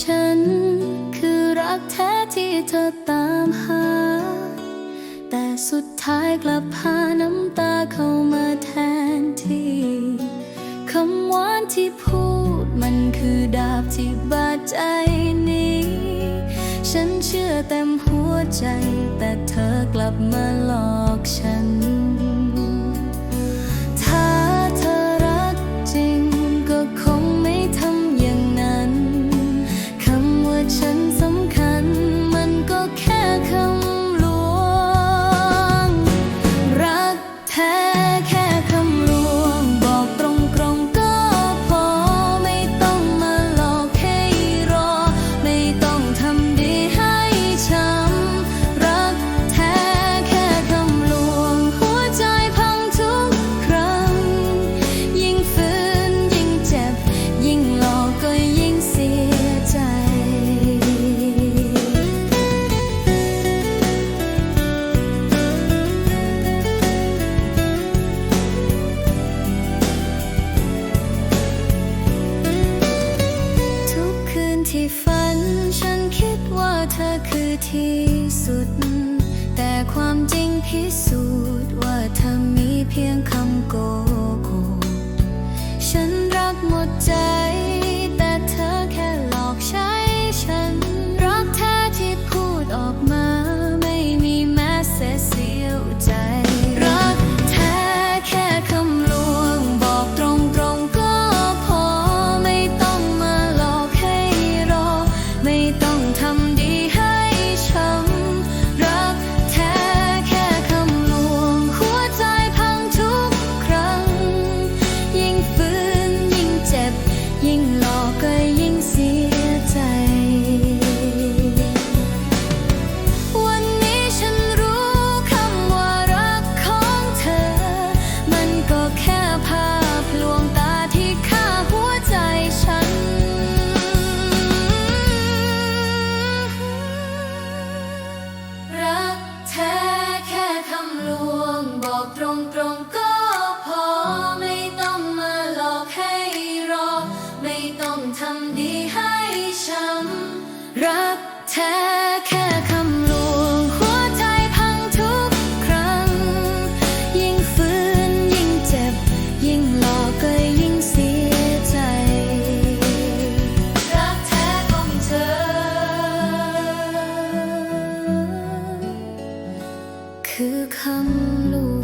ฉัน คือรักแท้ที่เธอตามหา แต่สุดท้ายกลับพาน้ำตาเข้ามาแทนที่คำหวานที่พูดมันคือดาบที่บาดใจนี้ ฉันเชื่อเต็มหัวใจ แต่เธอกลับมาหลอก ฝันฉันคิดว่าเธอคือที่สุด แต่ความจริงพิสูจน์ว่าเธอมีเพียงคำโก 看路